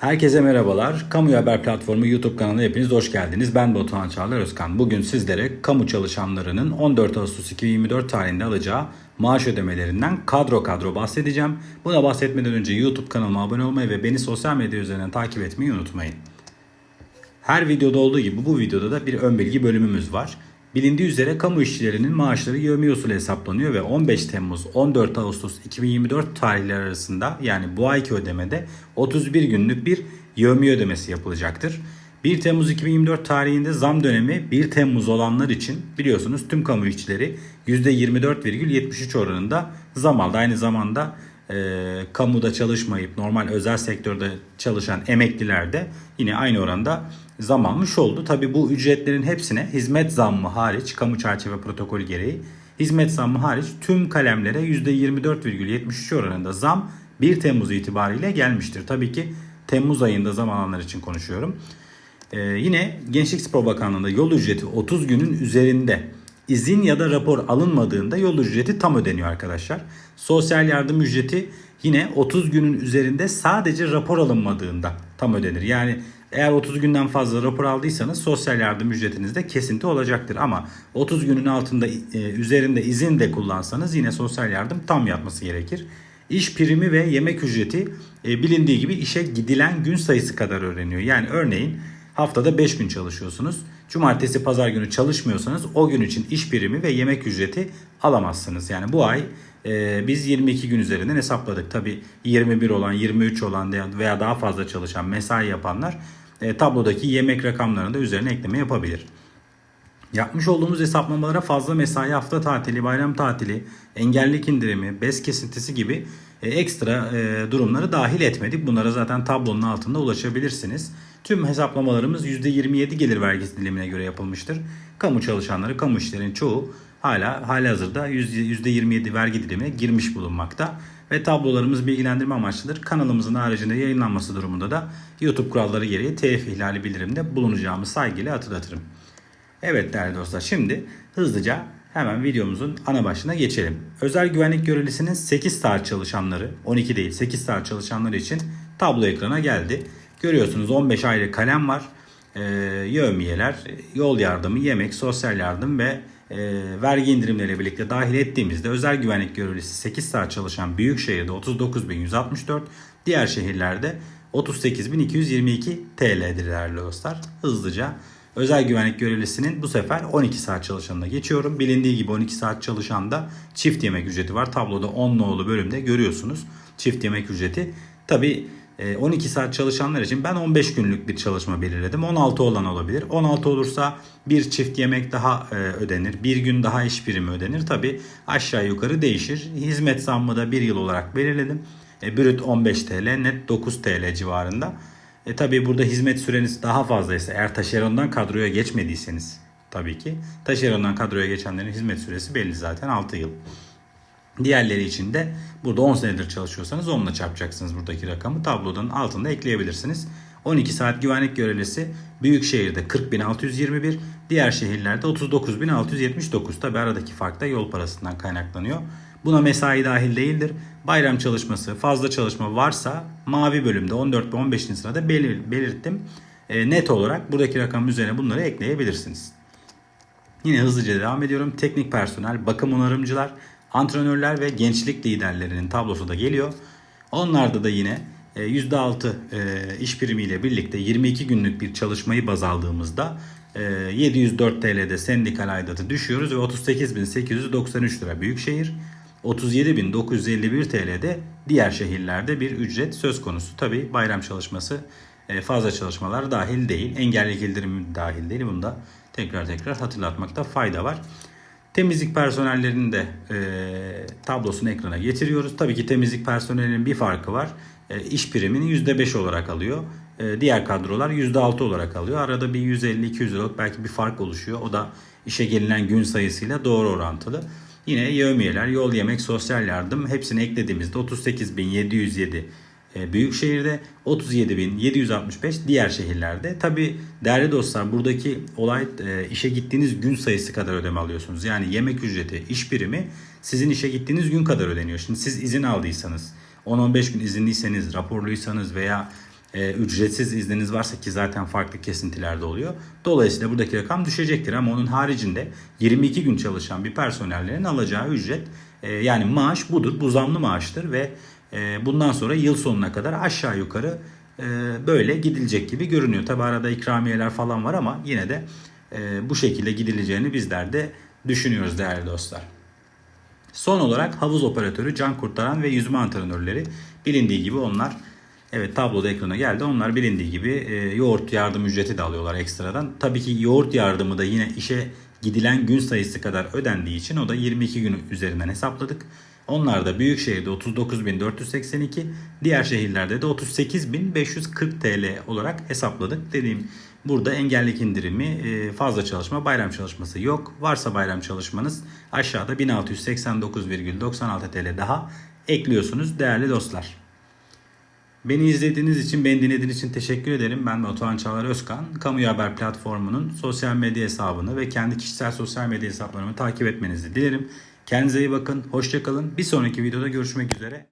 Herkese merhabalar. Kamu Haber Platformu YouTube kanalına hepiniz hoş geldiniz. Ben Batuhan Çağlar Özkan. Bugün sizlere kamu çalışanlarının 14 Ağustos 2024 tarihinde alacağı maaş ödemelerinden kadro kadro bahsedeceğim. Buna bahsetmeden önce YouTube kanalıma abone olmayı ve beni sosyal medya üzerinden takip etmeyi unutmayın. Her videoda olduğu gibi bu videoda da bir ön bilgi bölümümüz var. Bilindiği üzere kamu işçilerinin maaşları yevmiye usulü hesaplanıyor ve 15 Temmuz 14 Ağustos 2024 tarihleri arasında yani bu ayki ödemede 31 günlük bir yevmiye ödemesi yapılacaktır. 1 Temmuz 2024 tarihinde zam dönemi 1 Temmuz olanlar için biliyorsunuz tüm kamu işçileri %24,73 oranında zam aldı. Aynı zamanda e, kamuda çalışmayıp normal özel sektörde çalışan emekliler de yine aynı oranda zam almış oldu. Tabi bu ücretlerin hepsine hizmet zammı hariç kamu çerçeve protokolü gereği hizmet zammı hariç tüm kalemlere %24,73 oranında zam 1 Temmuz itibariyle gelmiştir. Tabii ki Temmuz ayında zam alanlar için konuşuyorum. Ee, yine Gençlik Spor Bakanlığı'nda yol ücreti 30 günün üzerinde izin ya da rapor alınmadığında yol ücreti tam ödeniyor arkadaşlar. Sosyal yardım ücreti yine 30 günün üzerinde sadece rapor alınmadığında tam ödenir. Yani eğer 30 günden fazla rapor aldıysanız sosyal yardım ücretinizde kesinti olacaktır. Ama 30 günün altında e, üzerinde izin de kullansanız yine sosyal yardım tam yatması gerekir. İş primi ve yemek ücreti e, bilindiği gibi işe gidilen gün sayısı kadar öğreniyor. Yani örneğin haftada 5 gün çalışıyorsunuz. Cumartesi pazar günü çalışmıyorsanız o gün için iş primi ve yemek ücreti alamazsınız. Yani bu ay e, biz 22 gün üzerinden hesapladık. Tabi 21 olan 23 olan veya daha fazla çalışan mesai yapanlar e, tablodaki yemek rakamlarını da üzerine ekleme yapabilir. Yapmış olduğumuz hesaplamalara fazla mesai, hafta tatili, bayram tatili, engellilik indirimi, bez kesintisi gibi e, ekstra e, durumları dahil etmedik. Bunlara zaten tablonun altında ulaşabilirsiniz. Tüm hesaplamalarımız %27 gelir vergisi dilimine göre yapılmıştır. Kamu çalışanları, kamu işlerin çoğu hala hali hazırda %27 vergi dilimine girmiş bulunmakta. Ve tablolarımız bilgilendirme amaçlıdır. Kanalımızın haricinde yayınlanması durumunda da YouTube kuralları gereği TF ihlali bildirimde bulunacağımı saygıyla hatırlatırım. Evet değerli dostlar şimdi hızlıca hemen videomuzun ana başına geçelim. Özel güvenlik görevlisinin 8 saat çalışanları 12 değil 8 saat çalışanları için tablo ekrana geldi. Görüyorsunuz 15 ayrı kalem var. Ee, yevmiyeler, yol yardımı, yemek, sosyal yardım ve e, vergi indirimleriyle birlikte dahil ettiğimizde özel güvenlik görevlisi 8 saat çalışan büyük şehirde 39.164, diğer şehirlerde 38.222 TL'dir değerli dostlar. Hızlıca özel güvenlik görevlisinin bu sefer 12 saat çalışanına geçiyorum. Bilindiği gibi 12 saat çalışanda çift yemek ücreti var. Tabloda 10 nolu bölümde görüyorsunuz çift yemek ücreti. Tabi 12 saat çalışanlar için ben 15 günlük bir çalışma belirledim. 16 olan olabilir. 16 olursa bir çift yemek daha ödenir. Bir gün daha iş birimi ödenir. Tabi aşağı yukarı değişir. Hizmet zammı da bir yıl olarak belirledim. E, brüt 15 TL, net 9 TL civarında. E tabi burada hizmet süreniz daha fazlaysa eğer taşerondan kadroya geçmediyseniz tabii ki taşerondan kadroya geçenlerin hizmet süresi belli zaten 6 yıl. Diğerleri için de burada 10 senedir çalışıyorsanız onunla çarpacaksınız buradaki rakamı. Tablodan altında ekleyebilirsiniz. 12 saat güvenlik görevlisi büyük şehirde 40.621, diğer şehirlerde 39.679. Tabi aradaki fark da yol parasından kaynaklanıyor. Buna mesai dahil değildir. Bayram çalışması, fazla çalışma varsa mavi bölümde 14 ve 15. sırada belir, belirttim. E, net olarak buradaki rakam üzerine bunları ekleyebilirsiniz. Yine hızlıca devam ediyorum. Teknik personel, bakım onarımcılar, antrenörler ve gençlik liderlerinin tablosu da geliyor. Onlarda da yine %6 e, iş primiyle birlikte 22 günlük bir çalışmayı baz aldığımızda 704 TL'de sendikal aidatı düşüyoruz ve 38.893 lira büyükşehir. 37.951 TL'de diğer şehirlerde bir ücret söz konusu. Tabi bayram çalışması fazla çalışmalar dahil değil. Engellilik indirimi dahil değil. Bunu da tekrar tekrar hatırlatmakta fayda var. Temizlik personellerinin de e, tablosunu ekrana getiriyoruz. Tabii ki temizlik personelinin bir farkı var. E, iş primini %5 olarak alıyor. E, diğer kadrolar %6 olarak alıyor. Arada bir 150-200 liralık belki bir fark oluşuyor. O da işe gelinen gün sayısıyla doğru orantılı. Yine yevmiyeler, yol yemek, sosyal yardım hepsini eklediğimizde 38.707 e, büyük şehirde 37.765 diğer şehirlerde. Tabi değerli dostlar buradaki olay e, işe gittiğiniz gün sayısı kadar ödeme alıyorsunuz. Yani yemek ücreti, iş birimi sizin işe gittiğiniz gün kadar ödeniyor. Şimdi siz izin aldıysanız 10-15 gün izinliyseniz, raporluysanız veya e, ücretsiz izniniz varsa ki zaten farklı kesintilerde oluyor. Dolayısıyla buradaki rakam düşecektir ama onun haricinde 22 gün çalışan bir personellerin alacağı ücret e, yani maaş budur. Bu zamlı maaştır ve e, bundan sonra yıl sonuna kadar aşağı yukarı e, böyle gidilecek gibi görünüyor. Tabi arada ikramiyeler falan var ama yine de e, bu şekilde gidileceğini bizler de düşünüyoruz değerli dostlar. Son olarak havuz operatörü, can kurtaran ve yüzme antrenörleri bilindiği gibi onlar evet tabloda ekrana geldi. Onlar bilindiği gibi e, yoğurt yardım ücreti de alıyorlar ekstradan. Tabii ki yoğurt yardımı da yine işe gidilen gün sayısı kadar ödendiği için o da 22 gün üzerinden hesapladık. Onlar da büyük şehirde 39.482, diğer şehirlerde de 38.540 TL olarak hesapladık. Dediğim burada engellik indirimi, e, fazla çalışma, bayram çalışması yok. Varsa bayram çalışmanız aşağıda 1689,96 TL daha ekliyorsunuz değerli dostlar. Beni izlediğiniz için, beni dinlediğiniz için teşekkür ederim. Ben Batuhan Çağlar Özkan. Kamuya Haber platformunun sosyal medya hesabını ve kendi kişisel sosyal medya hesaplarımı takip etmenizi dilerim. Kendinize iyi bakın, hoşçakalın. Bir sonraki videoda görüşmek üzere.